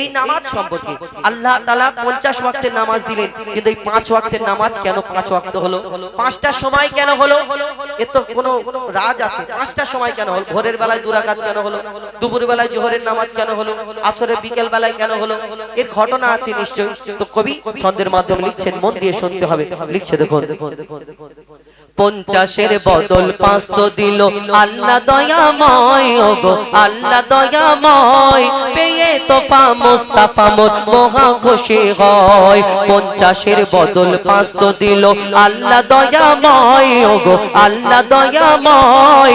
এই নামাজ সম্পর্কে আল্লাহ তাআলা 50 ওয়াক্তের নামাজ দিলেন, কিন্তু এই পাঁচ ওয়াক্তের নামাজ কেন পাঁচ ওয়াক্ত হলো? পাঁচটার সময় কেন হলো? এর তো কোনো রাজ আছে। পাঁচটার সময় কেন হলো? ভোরের বেলায় দুরাকাত কেন হলো? দুপুর বেলায় জোহরের নামাজ কেন হলো? আসরে বিকেল বেলায় কেন হলো? এর ঘটনা আছে নিশ্চয়ই। তো কবি ছন্দের মাধ্যমে লিখছেন, মন দিয়ে শুনতে হবে। লিখছে দেখুন। পঞ্চাশের বদল পাঁচ তো দিল। আল্লাহ দয়াময়, ওগো, আল্লাহ দয়াময়, পেয়ে তোফা মোস্তাফা মহা খুশি হয়। পঞ্চাশের বদল পাঁচ তো দিল। আল্লাহ দয়াময় ওগো আল্লাহ দয়াময়।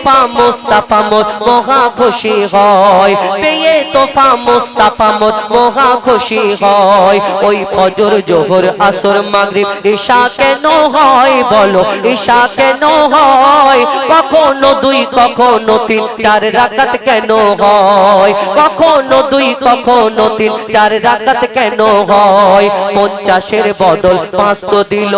তোফা মোস্তাফা মোর, মহা খুশি হয়। পেয়ে তোফা মোস্তাফা মোর, মহা খুশি হয়। ওই ফজর, জোহর, আসর, মাগরিব, ঈশা কেন হয় বলো? ঈশা কেন হয়? কখনো দুই, কখনো তিন, চার রাকাত কেন হয়? কখনো দুই, কখনো তিন, চার রাকাত কেন হয়? পঞ্চাশের বদল পাঁচ তো দিল।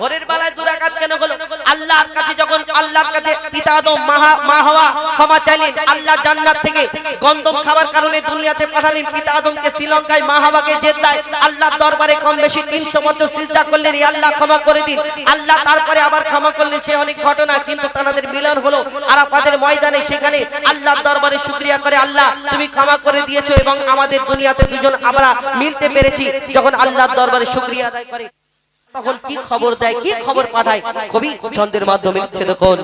ভোরের বেলায় দুরাকাত কেন হলো? আল্লাহর কাছে যখন আল্লাহর কাছে পিতা আদম মাহা মা হওয়া ক্ষমা চাইলেন, আল্লাহ জান্নাত থেকে গন্ধম খাবার কারণে দুনিয়াতে পাঠালেন পিতা আদমকে, শ্রীলঙ্কায় মা হাওয়াকে জেদ্দায় আল্লাহর দরবারে কম বেশি 300 বছর সিজদা করলেন আল্লাহ ক্ষমা করে দিন। আল্লাহ তারপরে আবার ক্ষমা করলেন, সে অনেক ঘটনা, কিন্তু তাদের মিলন হলো আরাফাতের ময়দানে, সেখানে আল্লাহর দরবারে শুকরিয়া করে, আল্লাহ তুমি ক্ষমা করে দিয়েছ এবং আমাদের দুনিয়াতে দুজন আমরা মিলতে পেরেছি, যখন আল্লাহর দরবারে শুকরিয়া আদায় করে। তখন কি খবর দেয়? কি খবর পাঠায়? কবি ছন্দের মাধ্যমে লিখছে দেখুন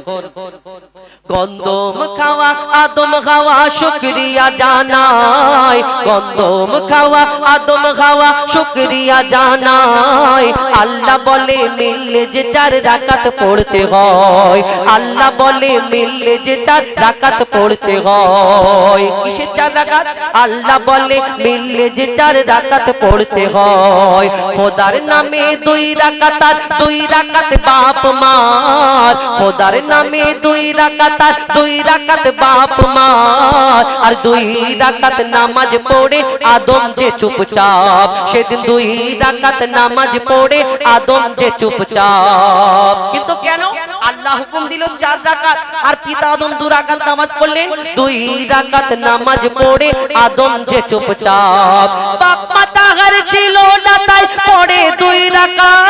গন্ধম খাওয়া, আদম খাওয়া, শুকরিয়া জানাই। গন্ধম খাওয়া, আদম খাওয়া, শুকরিয়া জানাই। আল্লাহ বলে মিললে যে চার রাকাত পড়তে হয়। আল্লাহ বলে মিললে যে চার রাকাত পড়তে হয়। কিসের চার রাকাত? আল্লাহ বলে মিললে যে চার রাকাত পড়তে হয়। খোদার নামে দুই রাকাত আর দুই রাকাত বাপ মার। খোদার নামে দুই রাকাত আর দুই রাকাত বাপ মার। আর দুই রাকাত নামাজ পড়ে আদম যে চুপচাপ। সেদিন দুই রাকাত নামাজ পড়ে আদম যে চুপচাপ। কিন্তু কেন? আল্লাহ হুকুম দিল চার রাকাত। আর পিতা আদম দু রাকাত নামাজ পড়লেন। দুই রাকাত নামাজ পড়ে আদম যে চুপচাপ। বাপ মাতা ছিল না তাই পড়ে দুই রাকাত।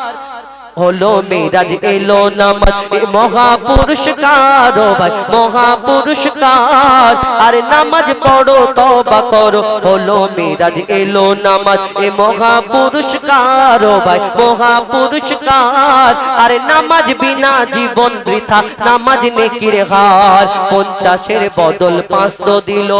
হলো মিরাজ এলো নামাজ। মহাপুরস্কার ভাই, মহাপুরস্কার। আর নামাজ পড়ো তবা করো, হলো মিরাজ এলো নামাজ। এ ও ভাই, মহাপুরস্কার। আর নামাজ বিনা জীবন বৃথা, নামাজ নেকির হার। পঞ্চাশের বদল পাঁচ তো দিল।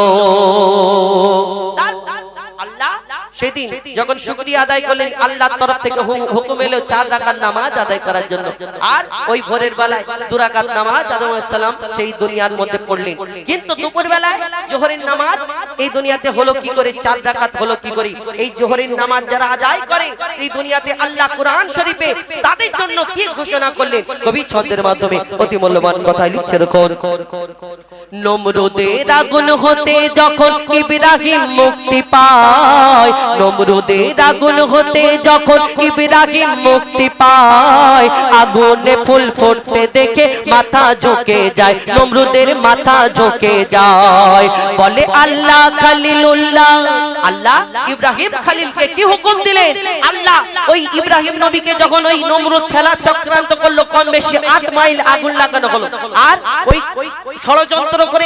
সেদিন যখন শুকরিয়া আদায় করলেন আল্লাহর তরফ থেকে হুকুম এলো চার রাকাত নামাজ আদায় করার জন্য আর ওই ভোরের বেলায় দু রাকাত নামাজ আদম আলাইহিস সালাম সেই দুনিয়ার মধ্যে পড়লেন কিন্তু দুপুর বেলায় জোহরের নামাজ এই দুনিয়াতে হলো কি করে চার রাকাত হলো কি করে এই জোহরের নামাজ যারা আদায় করে এই দুনিয়াতে আল্লাহ কোরআন শরীফে তাদের জন্য কি ঘোষণা করলেন কবি ছন্দের মাধ্যমে অতি মূল্যবান কথা লিখছে দেখুন নমরুদের আগুন হতে যখন ইব্রাহিম মুক্তি পায় নমরুদের আগুন হতে যখন ইব্রাহিম মুক্তি পায়, আগুনে ফুল ফুটতে দেখে মাথা ঝুঁকে যায়, নমরুদের মাথা ঝুঁকে যায়। বলে আল্লাহ খালিলুল্লাহ, আল্লাহ ইব্রাহিম খালিলকে কি হুকুম দিলেন? আল্লাহ ওই ইব্রাহিম নবীকে যখন ওই নমরুদ ফেলা চক্রান্ত করল, কম বেশি আট মাইল আগুন লাগানো হলো। আর ওই ষড়যন্ত্র করে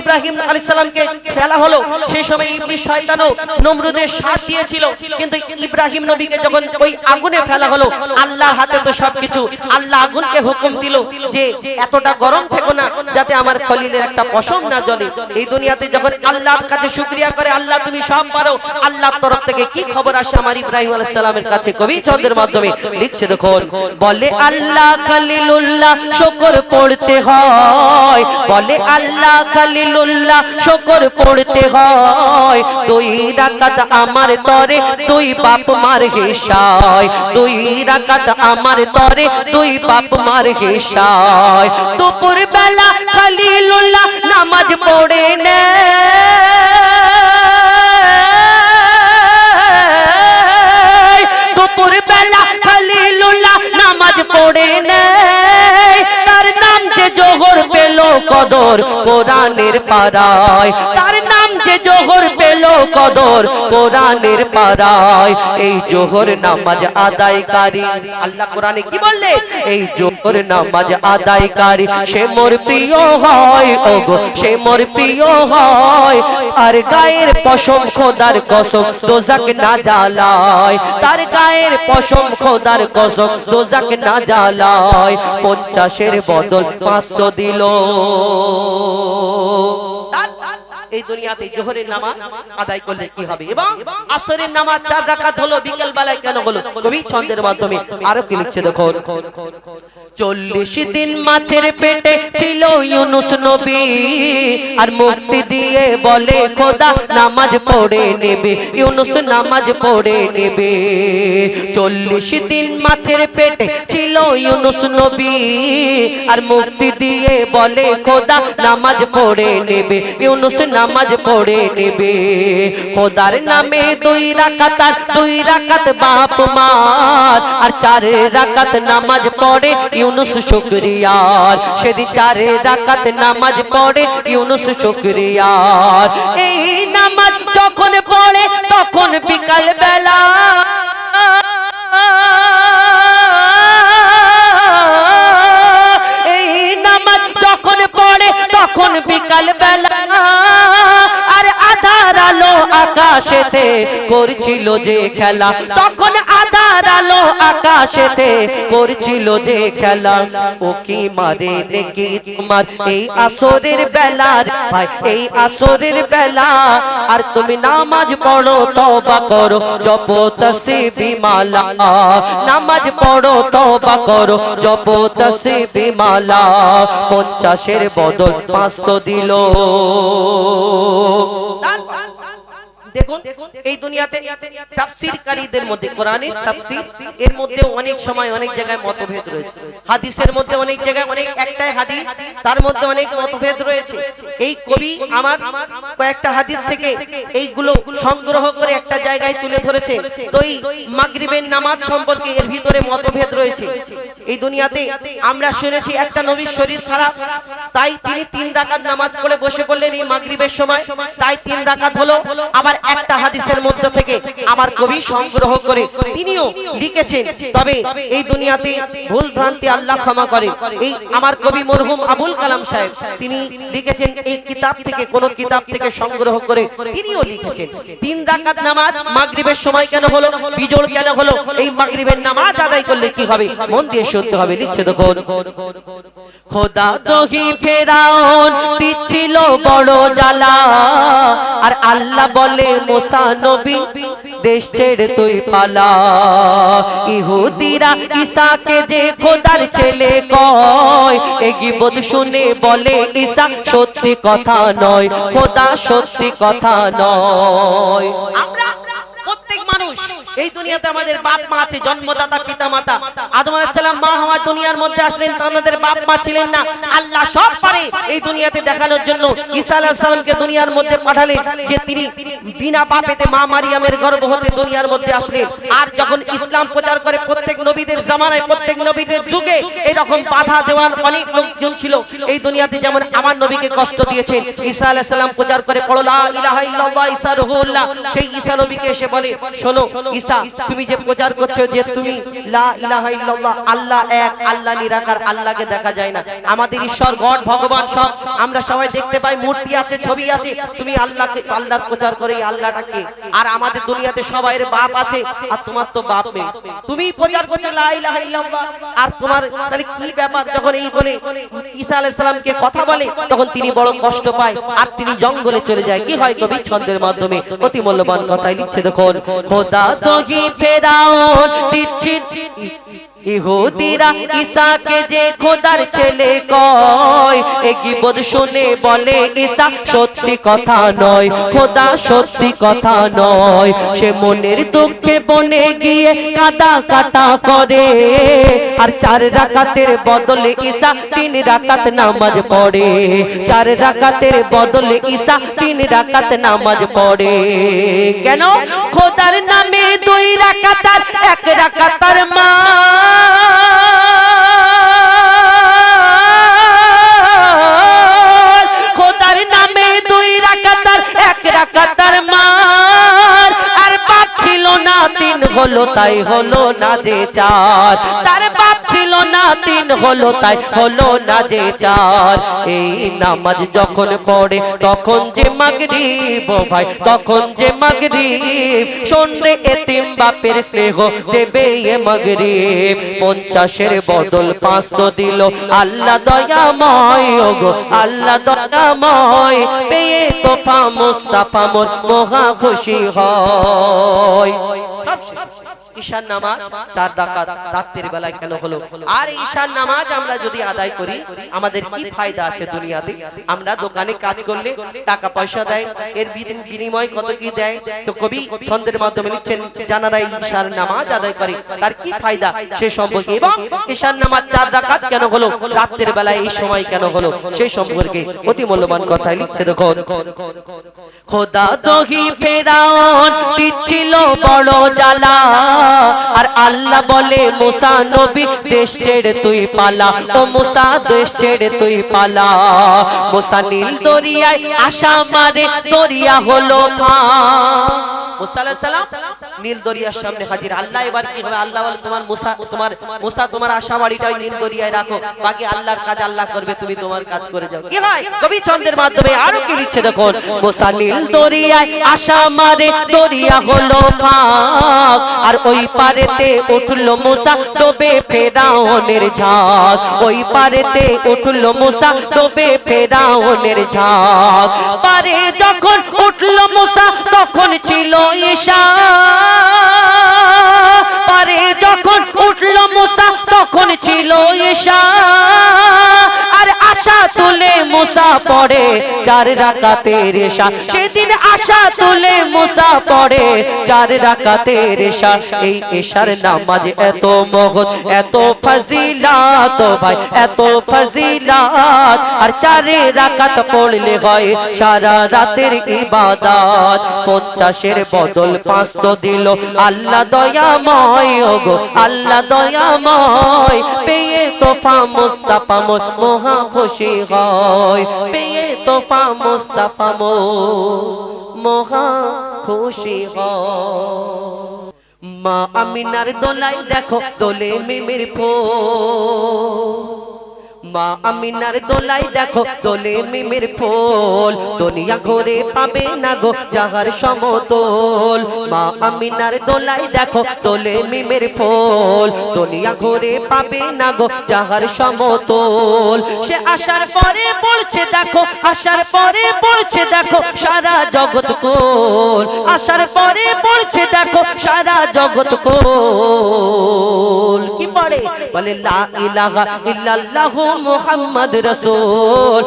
ইব্রাহিম আলাইহিস সালামকে ফেলা হলো, সেই সময় ইবলিস শয়তানও নমরুদের সাথ দিয়েছিল কিন্তু ইব্রাহিম নবীকে যখন ওই আগুনে ফেলা হলো, আল্লাহর হাতে তো সবকিছু। আল্লাহ আগুনকে হুকুম দিল যে, এতটা গরম থেকো না, যাতে আমার খলিলের একটা পশম না জ্বলে। এই দুনিয়াতে যখন আল্লাহর কাছে শুকরিয়া করে, আল্লাহ, তুমি সব পারো। আল্লাহর তরফ থেকে কি খবর আসে আমার ইব্রাহিম আলাইহিস সালামের কাছে? কবি ছন্দের মাধ্যমে লিখছে, দেখুন, বলে আল্লাহ খালিলুল্লাহ, শুকর পড়তে হয়। বলে আল্লাহ খালিলুল্লাহ, শুকর পড়তে হয়। দুই রাকাত আমার আমার তরে দুই বাপ মার হিসায়। দুই রাকাত আমার তরে দুই বাপ মার হিসায়। দুপুর বেলা খালিলুল্লাহ নামাজ পড়ে নেয় দুপুর বেলা খালিলুল্লাহ নামাজ পড়ে নেয় তার নাম যে জোহর পেল কদর কোরআনের পাড়ায়। তার নাম জোহর পেল কদর কোরআনের পাড়ায়। এই জোহর নামাজ আদায়কারী। আল্লাহ কোরআনে কি বললে? এই জোহর নামাজ আদায়কারী। সে মোর প্রিয় হয়, ওগো, সে মোর প্রিয় হয়। আর গায়ের পশম খোদার কসম দোজাক না জ্বালায়। তার গায়ের পশম খোদার কসম দোজাক না জ্বালায়। পঞ্চাশের বদল পাঁচশো দিল। এই দুনিয়াতে জোহরের নামাজ আদায় করলে কি হবে? এবং আসরের নামাজ চার রাকাত হলো বিকেল বেলায় কেন হলো? কবি ছন্দের মাধ্যমে আরও কি লিখছে দেখো চল্লিশ দিন মাছের পেটে ছিল ইউনুস নবী। আর মুক্তি দিয়ে বলে খোদা নামাজ পড়ে নেবে। ইউনুস নামাজ পড়ে নেবে। চল্লিশ দিন মাছের পেটে ছিল ইউনুস নবী। আর মুক্তি দিয়ে বলে খোদা নামাজ পড়ে নেবে। ইউনুস নামাজ পড়ে নেবে। খোদার নামে দুই রাকাত আর দুই রাকাত বাপ মার। আর চার রাকাত নামাজ পড়ে ইউনুস শুকরিয়ার। সেদিন চার রাকাত নামাজ পড়ে ইউনুস শুকরিয়ার। এই নামাজ আকাশেতে করছিল যে খেলা। তখন আধার আলো আকাশেতে করছিল যে খেলা। ও কি মারে নাকি তোমার? এই আসরের বেলা ভাই, এই আসরের বেলা। আর তুমি নামাজ পড়ো, তওবা করো। জপ তসবিহ মালা নামাজ পড়ো, তওবা করো। জপ তসবিহ মালা পঞ্চাশের বদল পাঁচ তো দিল। দেখুন, এই দুনিয়াতে তাফসীরকারীদের মধ্যে কোরআনের তাফসীর, এর মধ্যে অনেক সময় অনেক জায়গায় মতভেদ রয়েছে। হাদিসের মধ্যে অনেক জায়গায় অনেক একটাই হাদিস, তার মধ্যে অনেক মতভেদ রয়েছে। এই কবি আমার কয়েকটা হাদিস থেকে এইগুলো সংগ্রহ করে একটা জায়গায় তুলে ধরেছে। তো এই মাগরিবের নামাজ সম্পর্কে এর ভিতরে মতভেদ রয়েছে। এই দুনিয়াতে আমরা শুনেছি একটা নবীর শরীর খারাপ, তাই তিনি তিন রাকাত নামাজ পড়ে বসে পড়লেন এই মাগরিবের সময়। তাই তিন রাকাত হলো, আবার একটা হাদিসের মধ্যে থেকে আমার কবি সংগ্রহ করে তিনিও লিখেছেন। তবে এই দুনিয়াতে ভুল ভ্রান্তি আল্লাহ ক্ষমা করে। এই আমার কবি মরহুম আবুল কালাম সাহেব তিনি লিখেছেন এই কিতাব থেকে কোন কিতাব থেকে সংগ্রহ করে তিনিও লিখেছেন। তিন রাকাত নামাজ মাগরিবের সময় কেন হলো? বিজোড় কেন হলো? এই মাগরিবের নামাজ আদায় করলে কি হবে? মন দিয়ে শুনতে হবে লিখছে দেখুন খোদা দহি ফেরাউন দিচ্ছিল বড় জ্বালা। আর আল্লাহ বলে মোসা দেশ ছেড়ে তুই পালা। ইহুদিরা ঈসাকে যে খোদার ছেলে কয় এগিবদ শুনে বলে ঈসা সত্যি কথা নয়, খোদা সত্যি কথা নয়। এই দুনিয়াতে আমাদের বাপ মা আছে, জন্মদাতা পিতা মাতা আদম আলাইহিস সালাম মা হওয়া দুনিয়ার মধ্যে আসলেন তাদের বাপ মা ছিলেন না। আল্লাহ সব পারে এই দুনিয়াতে দেখানোর জন্য ঈসা আলাইহিস সালামকে দুনিয়ার মধ্যে পাঠালেন, যে তিনি বিনা পাপেতে মা মারিয়ামের গর্ভ হতে দুনিয়ার মধ্যে আসলেন। আর যখন ইসলাম প্রচার করে প্রত্যেক নবীদের জামানায়, প্রত্যেক নবীদের যুগে এরকম বাধা দেওয়ার অনেক লোকজন ছিল। এই দুনিয়াতে যেমন আমার নবীকে কষ্ট দিয়েছেন, ঈসা আলাইহিস সালাম প্রচার করে পড়ো লা ইলাহা ইল্লাল্লাহ, ঈসা রুহুল্লাহ। সেই ঈসা নবীকে এসে বলে, শোনো ঈসা তুমি যে প্রচার করছ যে তুমি লা ইলাহা ইল্লাল্লাহ, আল্লাহ এক, আল্লাহ নিরাকার, আল্লাহকে দেখা যায় না। আমাদের ঈশ্বর, গড, ভগবান সব, আমরা সবাই দেখতে পাই, মূর্তি আছে, ছবি আছে। তুমি আল্লাহকে, আল্লাহর প্রচার করে আল্লাহটাকে। আর আমাদের দুনিয়াতে সবাইয়ের বাপ আছে, আর তোমার তো বাপ নেই। তুমি প্রচার করছ লা ইলাহা ইল্লাল্লাহ, আর তোমার তাহলে কি ব্যাপার? যখন এই বলে ঈসা আলাইহিস সালামকে কথা বলে, তখন তিনি বড় কষ্ট পায়, আর তিনি জঙ্গলে চলে যায়। কি হয় কবি? ছন্দের মাধ্যমে। অতি মূল্যবান কথাই লিখছে, দেখুন। খোদা তোহি ফেরাউন দিচ্ছি। ইহুদিরা ঈসাকে যে খোদার ছেলে কয়। এ গীবত শুনে বলে, ঈসা, সত্যি কথা নয়। খোদা সত্যি কথা নয়। সে মনের দুঃখে বনে গিয়ে কাদা কাটা করে। আর চার রাকাতের বদলে ঈসা তিন রাকাত নামাজ পড়ে। চার রাকাতের বদলে ঈসা তিন রাকাত নামাজ পড়ে। কেন? খোদার নামে দুই রাকাতার এক রাকাতার মা খোদার নামে দুই রাকাতার, এক আর পাচ্ছিল না, তিন হলো, তাই হলো না যে চার। তার না তিন হলো তাই হলো না যে চার। এই নামাজ যখন পড়ে, তখন যে মাগরিব ভাই, তখন যে মাগরিব। শোনরে এতিম বাপের স্নেহ, দেবে এ মাগরিব। পঞ্চাশের বদল পাঁচ তো দিল। আল্লাহ দয়াময় ওগো, আল্লাহ দয়াময়। পেয়ে তোফা মুস্তাফা মোর মহা খুশি হয়। ঈশান নামাজ চার রাকাত রাত্রির বেলায় কেন হলো? আর ঈশান নামাজ আমরা যদি আদায় করি, আমাদের কি ফায়দা আছে দুনিয়াতে? আমরা দোকানে কাজ করলে টাকা পয়সা দেয়, এর বিনিময় কত কি দেয়? তো কবি ছন্দের মাধ্যমে লিখছেন জানারা ঈশান নামাজ আদায় করে। তার কি ফায়দা? সে সম্পর্কে এবং ঈশান নামাজ চার রাকাত কেন হলো? রাত্রির বেলায় এই সময় কেন হলো? সেই সম্পর্কে অতি মূল্যবান কথাই লিখছে দেখো খোদা দহি ফেরাউন দিচ্ছিল বড় জ্বালা। আর আল্লাহ বলে, মুসা নবী, দেশ ছেড়ে তুই পালা। ও মুসা, দেশ ছেড়ে তুই পালা। মুসা নীল দরিয়ায় আশা মারে, দরিয়া হলো মা। তুমি তোমার কাজ করে যাও। মাধ্যমে আরও কি আশা আর ওই পারেতে উঠল মুসা তবে ফেরাউনের ঝাঁক। ওই পারেতে উঠল মুসা তবে ফেরাউনের ঝাঁক। পারে যখন উঠল মুসা, তখন ছিল ঈশা। পারে যখন উঠল মুসা, তখন ছিল ঈশা। মুসা পড়ে চার রাকাতের এশা সেদিন আশা তুলে মুসা পড়ে চার রাকাতের এশা এই এশার নামাজ এত মহৎ, এত ফজিলাত ভাই, এত ফজিলাত। আর চারে রাকাত পড়লে হয় সারা রাতের ইবাদত। পঞ্চাশের বদল পাঁচ তো দিল। আল্লাহ দয়াময় গো, আল্লাহ দয়াময়। পেয়ে তোফা মুস্তাফা মোর মহা খুশি হয়। পেয়ে তোফা মুস্তাফা মোর মহা খুশি হয়। মা আমিনার দোলাই দেখো দোলে মিমির ফো মা আমিনার দোলাই দেখো, দোলে মিমির ফুল। দুনিয়া ঘুরে পাবে না গো যাহার সমতল। মা আমিনার দোলাই দেখো, দোলে মিমির ফুল। দুনিয়া ঘুরে পাবে না গো যাহার সমতল। সে আসার পরে পড়ছে দেখো, আসার পরে পড়ছে দেখো, সারা জগৎ কোল। আসার পরে পড়ছে দেখো, সারা জগৎ কোল। কি পড়ে? বলে, লা ইলাহা ইল্লাল্লাহু মুহাম্মদ রাসূল।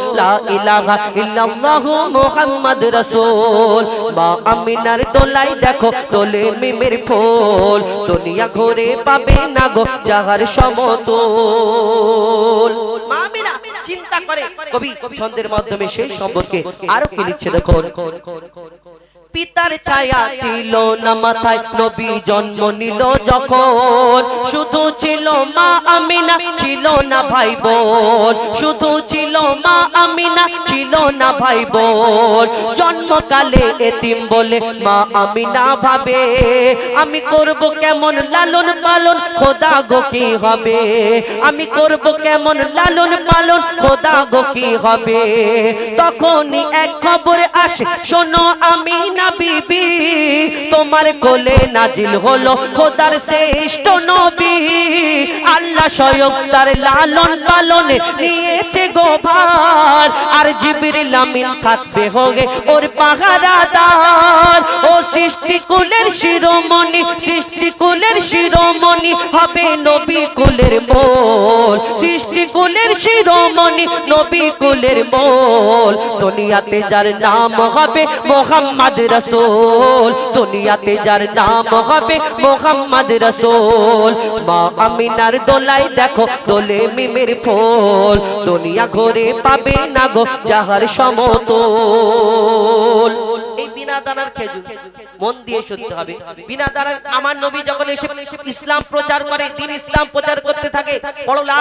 ইলাহা ইল্লাল্লাহু মুহাম্মদ রাসূল। মা আমিনার দোলাই দেখো, দোলে মিমের ফুল। দুনিয়া ঘুরে পাবে না গো যাহার সমতল। মা চিন্তা করে। কবি, ছন্দের মাধ্যমে সেই সম্পর্কে আরও কি লিখছে দেখুন। পিতার ছায়া ছিল না মাথায়। নবী জন্ম নিল যখন। শুধু ছিল মা আমিনা ছিল না ভাই বোন। শুধু ছিল মা আমিনা ছিল না ভাই বোন। জন্মকালে এতিম বলে মা আমিনা ভাবে আমি করব কেমন লালন পালন? খোদা গো কি হবে? আমি করব কেমন লালন পালন? খোদা গো কি হবে? তখনই এক খবর আসে শোনো আমি না বিবি, তোমার কোলে নাজিল হলো খোদার শ্রেষ্ঠ নবী। আল্লাহ স্বয়ং তার লালন পালনে নিয়েছে গোভার আর জিবরিল আমিন থাকবে হোগে ওর পাহারাদার। ও সৃষ্টি কুলের শিরোমণি সৃষ্টি কুলের শিরোমণি হবে নবী কুলের মোল। সৃষ্টি কুলের শিরোমণি নবী কুলের মোল। দুনিয়াতে যার নাম হবে মোহাম্মদ রসুল, দুনিয়াতে যার নাম হবে মোহাম্মদ রসুল। মা আমিনার দোলাই দেখো, দোলে মিমের ফুল। দুনিয়া ঘরে পাবে না গো যাহার খেজুর, মন দিয়ে ইসলাম প্রচার করে ইসলাম প্রচার করতে থাকে, বড় লা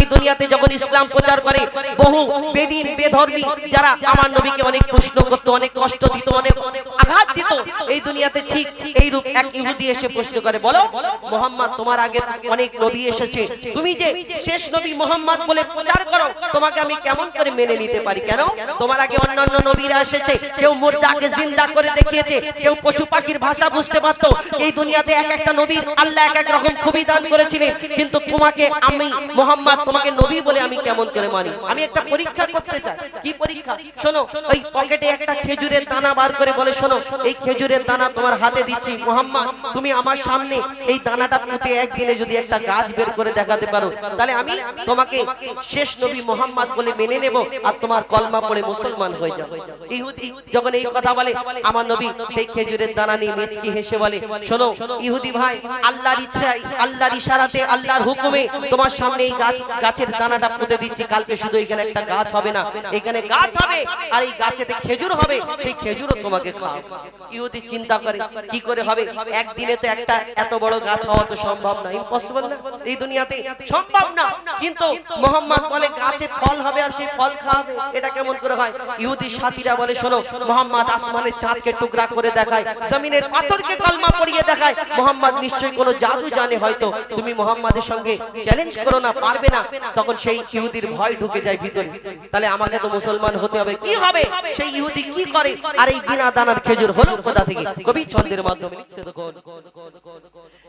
এই দুনিয়াতে যখন ইসলাম প্রচার করে বহু বেদিন বেধর্মী যারা আমার নবীকে অনেক প্রশ্ন করত, অনেক কষ্ট দিত, অনেক আঘাত দিত, এই দুনিয়াতে ঠিক এই রূপ এক ইহুদি এসে প্রশ্ন করে, বলো, মোহাম্মদ, তোমার আগে অনেক নবী এসেছে। তুমি যে শেষ নবী মোহাম্মদ বলে প্রচার করো, তোমাকে আমি কেমন করে মেনে নিতে পারি? কেন? তোমার আগে অন্যান্য নবীরা এসেছে, কেউ মুর্দাকে জিন্দা করে দেখিয়েছে, কেউ পশু পাখির ভাষা বুঝতে পারতো। এই দুনিয়াতে এক একটা নবীর আল্লাহ এক এক রকম খুবই দান করেছিলেন। কিন্তু তোমাকে আমি, মোহাম্মদ, তোমাকে নবী বলে আমি কেমন করে মানি? আমি একটা পরীক্ষা করতে চাই। কি পরীক্ষা? শোনো ওই পকেটে একটা খেজুরের দানা বার করে বলে শোনো এই খেজুরের দানা তোমার হাতে দিচ্ছি। মোহাম্মদ তুমি আমার সামনে এই দানাটা পুঁতে একদিনে যদি একটা গাছ বের করে দেখাতে পারো তাহলে আমি তোমাকে শেষ নবী মোহাম্মদ বলে মেনে নেব আর তোমার কলমা পড়ে মুসলমান হয়ে যাবে। ইহুদি যখন এই কথা বলে আমার নবী সেই খেজুরের দানা নিয়ে মেচকি হেসে বলে শোনো ইহুদি ভাই আল্লাহর ইচ্ছায় আল্লাহর ইশারাতে আল্লাহর হুকুমে তোমার সামনে এই গাছ গাছের দানাটা পুঁতে দিচ্ছি কালকে শুধু এখানে একটা গাছ হবে না। এখানে গাছ হবে, আর এই গাছেতে খেজুর হবে, সেই খেজুরও তোমাকে খাও ইহুদি চিন্তা করে, কি করে হবে? একদিনে তো একটা এত বড় গাছ হওয়া তো সম্ভব না ইম্পসিবল না। এই দুনিয়াতে সম্ভব না। কিন্তু মোহাম্মদ বলে, গাছে ফল হবে আর সেই ফল খাবে এটা কেমন করে হয়? ইহুদি সাথীরা বলে, শোনো, মোহাম্মদ আসমানের চাঁদকে টুকরা করে দেখায়, জমিনের পাথরকে কলমা পড়িয়ে দেখায়। মোহাম্মদ নিশ্চয়ই কোনো জাদু জানে হয়তো। তুমি মোহাম্মদের সঙ্গে চ্যালেঞ্জ করো না, পারবে না। তখন সেই ইহুদির ভয় ঢুকে যায়। তাহলে আমাকে তো মুসলমান হতে হবে, কি হবে? সেই ইহুদি কি করে? আর এই বিনা দানার খেজুর হলো কোথা থেকে? কবি ছন্দের মাধ্যমে।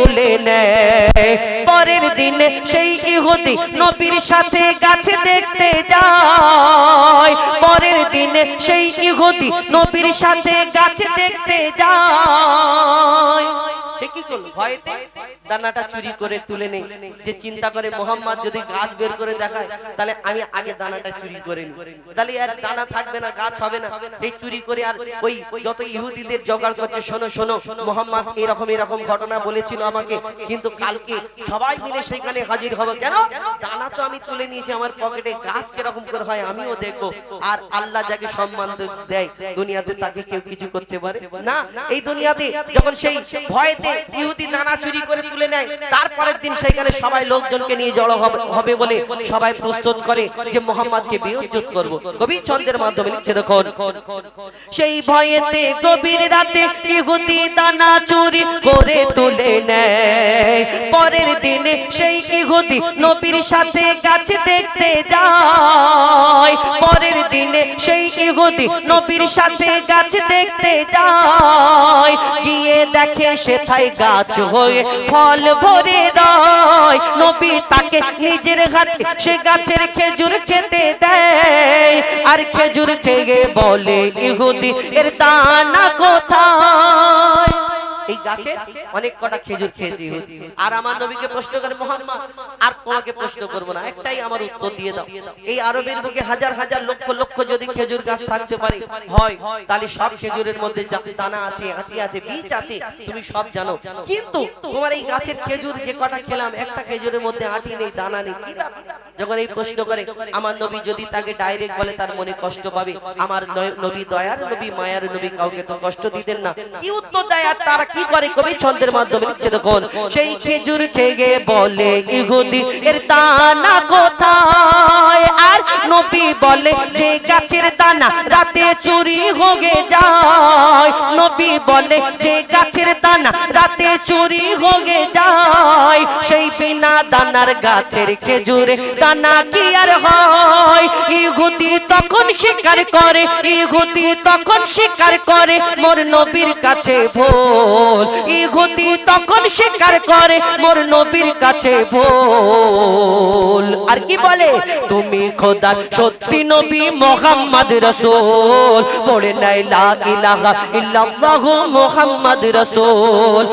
তুলে নেয়। পরের দিনে সেই ইহুদি নবীর সাথে গাছে দেখতে যায়। পরের দিনে সেই ইহুদি নবীর সাথে গাছে দেখতে যায়। সে কি করল? ভয়েতে দানাটা চুরি করে তুলে নেই। যে চিন্তা করে মোহাম্মদ যদি গাছ বের করে দেখায়, তাহলে আমি আগে দানাটা চুরি করে নিই। তাহলে আর দানা থাকবে না, গাছ হবে না। এই চুরি করে আর ওই যত ইহুদিদের জোগাড় করছে, শোনো শোনো, মোহাম্মদ এরকম এরকম ঘটনা বলেছিল আমাকে। কিন্তু কালকে সবাই মিলে সেখানে হাজির হব। কেন? দানা তো আমি তুলে নিয়েছি, আমার পকেটে গাছ কীরকম করে হয় আমিও দেখব। আর আল্লাহ যাকে সম্মান দেয়, দুনিয়াতে তাকে কেউ কিছু করতে পারে না। এই দুনিয়াতে যখন সেই ভয়েতে ইহুদি দানা চুরি করে তুলে নেয়। তারপরের দিন সেখানে সবাই লোকজনকে নিয়ে জড়ো হবে- বলে সবাই প্রস্তুত করে যে মোহাম্মদকে বিয়োজ্জত করব। কবি ছন্দের মাধ্যমে লিখছে, দেখুন। সেই ভয়েতে গভীর রাতে ইহুদি দানা চুরি করে তুলে নেয়। পরের দিনে সেই ইহুদি নবীর সাথে গাছে দেখতে যায়। পরের দিনে সেই ইহুদি নবীর সাথে গাছে দেখতে যায়। গিয়ে দেখে সেথায় গাছ হয়ে ফল ভরে রয়। নবী তাকে নিজের হাতে সে গাছের খেজুর খেতে দেয়। আর খেজুর খেয়ে বলে, ইহুদি, এর দানা কোথায়? এই গাছে অনেক কটা খেজুর খেয়েছি। আর আমার নবীকে প্রশ্ন করে, মোহাম্মদ, আর তোমাকে প্রশ্ন করব না, একটাই আমার উত্তর দিয়ে দাও। এই আরবের বুকে হাজার হাজার লক্ষ লক্ষ যদি খেজুর গাছ থাকতে পারে, হয়, তাহলে সব খেজুরের মধ্যে দানা আছে, আটি আছে, বীজ আছে, তুমি সব জানো। কিন্তু তোমার এই গাছের খেজুর যে কটা খেলাম, একটা খেজুরের মধ্যে আটি নেই, দানা নেই, কি? যখন এই প্রশ্ন করে, আমার নবী যদি তাকে ডাইরেক্ট বলে, তার মনে কষ্ট পাবে। আমার নবী দয়ার নবী, মায়ার নবী, কাউকে তো কষ্ট দিতেন না। কি উত্তর দেয় আর তারা কি করে কবি ছন্দের মাধ্যমে লিখছে দেখুন? সেই খেজুর খেয়ে বলে, ইহুদি, এর দানা কোথায়? আর নবী বলে, যে গাছের দানা রাতে চুরি হয়ে যায়। নবী বলে, যে গাছের দানা রাতে চুরি হয়ে যায়। সেই বিনা দানার গাছের খেজুরে দানা কি আর হয়? ইহুদি তখন স্বীকার করে ইহুদি তখন স্বীকার করে মোর নবীর কাছে ভুল। ইহুদি তখন স্বীকার করে মোর নবীর কাছে ভুল। আর কি বলে? তুমি খোদার সত্যি নবী মোহাম্মদ রসুল। পড়ে নাই লা ইলাহা ইল্লাল্লাহু মোহাম্মদ রসুল।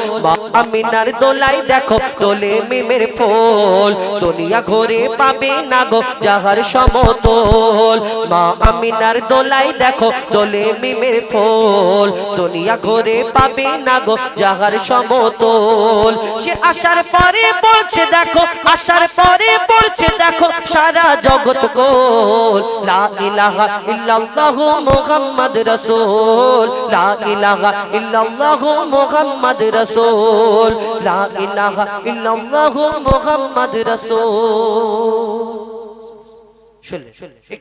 আমিনার দোলাই দেখো দোলে মিমের ফুল। দুনিয়া ঘুরে পাবে না গো যাহার সমতল। মা আমিনার দোলাই দেখো, দোলে মিমের ফুল। দুনিয়া ঘুরে পাবে না গো যাহার সমতল। সে আসার পরে বলছে, দেখো, আসার পরে বলছে, দেখো, সারা জগৎ গোল। লা ইলাহা ইল্লাল্লাহু মুহাম্মদ রাসূল। লা ইলাহা ইল্লাল্লাহু মুহাম্মদ রাসূল। লা ইলাহা ইল্লাল্লাহু মুহাম্মদ রাসূল। শুনলে।